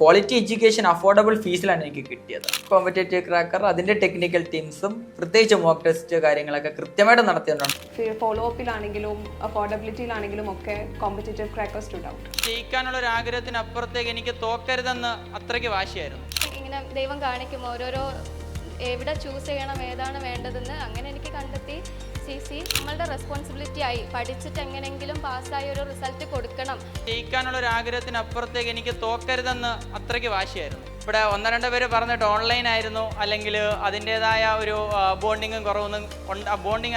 Quality education affordable ഫീസിലാണ് എനിക്ക് കിട്ടിയത്. കോമ്പറ്റേറ്റീവ് ക്രാക്കർ അതിന്റെ ടെക്നിക്കൽ ടീംസും പ്രത്യേകിച്ച് മോക്ക് ടെസ്റ്റ് കാര്യങ്ങളൊക്കെ കൃത്യമായിട്ട് നടത്തിയിട്ടുണ്ട്. ഫോളോ അപ്പിലാണെങ്കിലും അഫോർഡബിലിറ്റിയിലാണെങ്കിലും ഒക്കെ കോമ്പറ്റേറ്റീവ് ക്രാക്കർ സ്റ്റുഡ് ഔട്ട് ജയിക്കാനുള്ള ഒരു ആഗ്രഹത്തിന് അപ്പുറത്തേക്ക് എനിക്ക് തോക്കരുതെന്ന് അത്രയ്ക്ക് വാശിയായിരുന്നു. ഇങ്ങനെ ദൈവം കാണിക്കും ഓരോരോ എവിടെ ചൂസ് ചെയ്യണം ഏതാണ് വേണ്ടതെന്ന് അങ്ങനെ എനിക്ക് കണ്ടെത്തി സി സി നമ്മളുടെ റെസ്പോൺസിബിലിറ്റി ആയി പഠിച്ചിട്ട് എങ്ങനെയെങ്കിലും പാസ്സായി ഒരു റിസൾട്ട് കൊടുക്കണം. ജയിക്കാനുള്ള ഒരു ആഗ്രഹത്തിന് അപ്പുറത്തേക്ക് എനിക്ക് തോക്കരുതെന്ന് അത്രയ്ക്ക് വാശിയായിരുന്നു. ഇവിടെ ഒന്ന് രണ്ട് പേര് പറഞ്ഞിട്ട് ഓൺലൈൻ ആയിരുന്നു. അല്ലെങ്കിൽ അതിന്റെതായ ഒരു ബോണ്ടിങ്ങും കുറവൊന്നും ബോണ്ടിങ്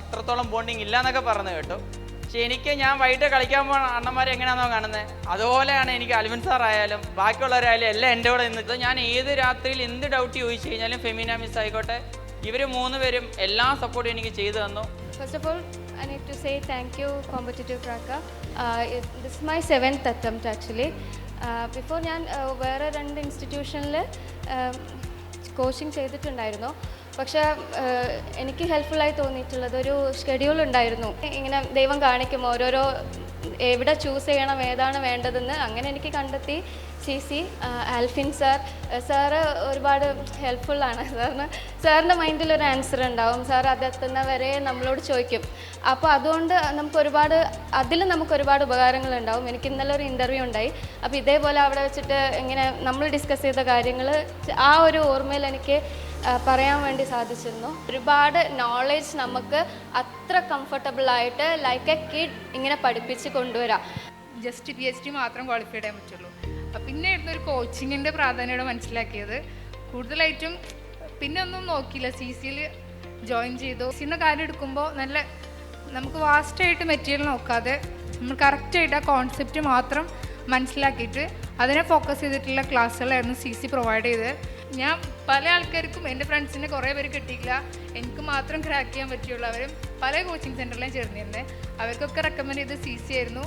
അത്രത്തോളം ബോണ്ടിങ് ഇല്ല എന്നൊക്കെ പറഞ്ഞു കേട്ടു. പക്ഷെ എനിക്ക് ഞാൻ വൈകിട്ട് കളിക്കാൻ പോകുന്ന അണ്ണന്മാരെ എങ്ങനെയാണോ കാണുന്നത് അതുപോലെയാണ് എനിക്ക് അൽവിൻ സാർ ആയാലും ബാക്കിയുള്ളവരായാലും എല്ലാം എന്റെ കൂടെ നിന്നിട്ട് ഞാൻ ഏത് രാത്രിയിൽ എന്ത് ഡൗട്ട് ചോദിച്ചു കഴിഞ്ഞാലും ഫെമിന മിസ് ആയിക്കോട്ടെ. ഇവർ മൂന്ന് പേരും എല്ലാ സപ്പോർട്ടും എനിക്ക് ചെയ്തു തന്നു. First of all I need to say thank you competitive track this my seventh attempt actually before ഞാൻ uh, വേറെ രണ്ട് ഇൻസ്റ്റിറ്റ്യൂഷനിൽ കോച്ചിങ് ചെയ്തിട്ടുണ്ടായിരുന്നു. പക്ഷേ uh, എനിക്ക് ഹെൽപ്ഫുള്ളായി തോന്നിയിട്ടുള്ളത് ഒരു ഷെഡ്യൂൾ ഉണ്ടായിരുന്നു. ഇങ്ങനെ ദൈവം കാണിക്കും ഓരോരോ എവിടെ ചൂസ് ചെയ്യണം ഏതാണ് വേണ്ടതെന്ന് അങ്ങനെ എനിക്ക് കണ്ടെത്തി. C C Alphin sir. Sir ഒരുപാട് ഹെൽപ്ഫുള്ളാണ് സാറിന് സാറിന്റെ മൈൻഡിൽ ഒരു ആൻസർ ഉണ്ടാവും. സാർ അതെത്തുന്ന വരെ നമ്മളോട് ചോദിക്കും. അപ്പോൾ അതുകൊണ്ട് നമുക്ക് ഒരുപാട് അതിൽ നമുക്ക് ഒരുപാട് ഉപകാരങ്ങൾ ഉണ്ടാവും. എനിക്ക് ഇന്നലെ ഒരു ഇന്റർവ്യൂ ഉണ്ടായി. അപ്പോൾ ഇതേപോലെ അവിടെ വെച്ചിട്ട് ഇങ്ങനെ നമ്മൾ ഡിസ്കസ് ചെയ്ത കാര്യങ്ങൾ ആ ഒരു ഓർമ്മയിൽ എനിക്ക് പറയാൻ വേണ്ടി സാധിച്ചിരുന്നു. ഒരുപാട് നോളേജ് നമുക്ക് അത്ര കംഫർട്ടബിൾ ആയിട്ട് ലൈക്ക് എ കിഡ് ഇങ്ങനെ പഠിപ്പിച്ച് കൊണ്ടുവരാം. ജസ്റ്റ് പി എച്ച് ഡി മാത്രം ക്വാളിഫൈ ചെയ്യാൻ പറ്റുള്ളൂ. പിന്നെ ആയിരുന്നു ഒരു കോച്ചിങ്ങിന്റെ പ്രാധാന്യം മനസ്സിലാക്കിയത്. കൂടുതലായിട്ടും പിന്നെ ഒന്നും നോക്കിയില്ല. സി സിയിൽ ജോയിൻ ചെയ്തു. സിന്ന കാര്യം എടുക്കുമ്പോൾ നല്ല നമുക്ക് വാസ്റ്റായിട്ട് മെറ്റീരിയൽ നോക്കാതെ നമ്മൾ കറക്റ്റായിട്ട് ആ കോൺസെപ്റ്റ് മാത്രം മനസ്സിലാക്കിയിട്ട് അതിനെ ഫോക്കസ് ചെയ്തിട്ടുള്ള ക്ലാസ്സുകളായിരുന്നു സി സി പ്രൊവൈഡ് ചെയ്തത്. ഞാൻ പല ആൾക്കാർക്കും എന്റെ ഫ്രണ്ട്സിനെ കുറേ പേര് കിട്ടിയില്ല എനിക്ക് മാത്രം ക്രാക്ക് ചെയ്യാൻ പറ്റിയുള്ളൂ. പല കോച്ചിങ് സെന്ററിലും ചേർന്നിരുന്നത് അവർക്കൊക്കെ റെക്കമെൻഡ് ചെയ്ത് സി സി ആയിരുന്നു.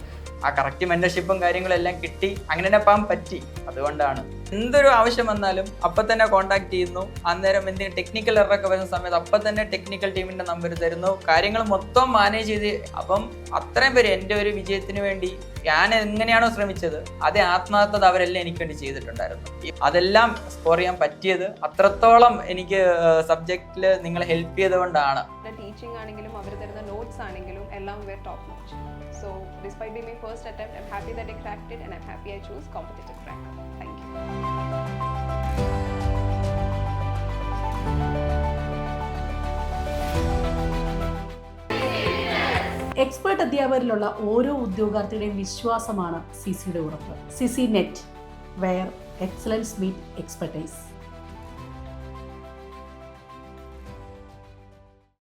ആ കറക്റ്റ് മെന്റർഷിപ്പും കാര്യങ്ങളും എല്ലാം കിട്ടി. അങ്ങനെ തന്നെ പറ്റി. അതുകൊണ്ടാണ്. എന്തൊരു ആവശ്യം വന്നാലും അപ്പം തന്നെ കോൺടാക്ട് ചെയ്യുന്നു. അന്നേരം എന്തെങ്കിലും ടെക്നിക്കൽ എററൊക്കെ വരുന്ന സമയത്ത് അപ്പം തന്നെ ടെക്നിക്കൽ ടീമിന്റെ നമ്പർ തരുന്നു. കാര്യങ്ങൾ മൊത്തം മാനേജ് ചെയ്ത് അപ്പം അത്രയും പേര് എന്റെ ഒരു വിജയത്തിന് വേണ്ടി ഞാൻ എങ്ങനെയാണോ ശ്രമിച്ചത് അതേ ആത്മാർത്ഥത അവരെല്ലാം എനിക്ക് വേണ്ടി ചെയ്തിട്ടുണ്ടായിരുന്നു. അതെല്ലാം സ്കോർ ചെയ്യാൻ പറ്റിയത് അത്രത്തോളം എനിക്ക് സബ്ജക്റ്റിൽ നിങ്ങളെ ഹെൽപ്പ് ചെയ്തുകൊണ്ടാണ് ടീച്ചിങ് ആണെങ്കിലും അവർ തരുന്ന നോട്ട്സ് ആണെങ്കിലും എല്ലാം very top notch so despite be my first attempt I happy that I cracked it and I happy I choose competitive crack thank you expert അധ്യാപകരിലുള്ള ഓരോ ഉദ്യോഗാർത്ഥിയുടെയും വിശ്വാസമാണ് സി സിയുടെ ഉറപ്പ്. C C net where excellence meet expertise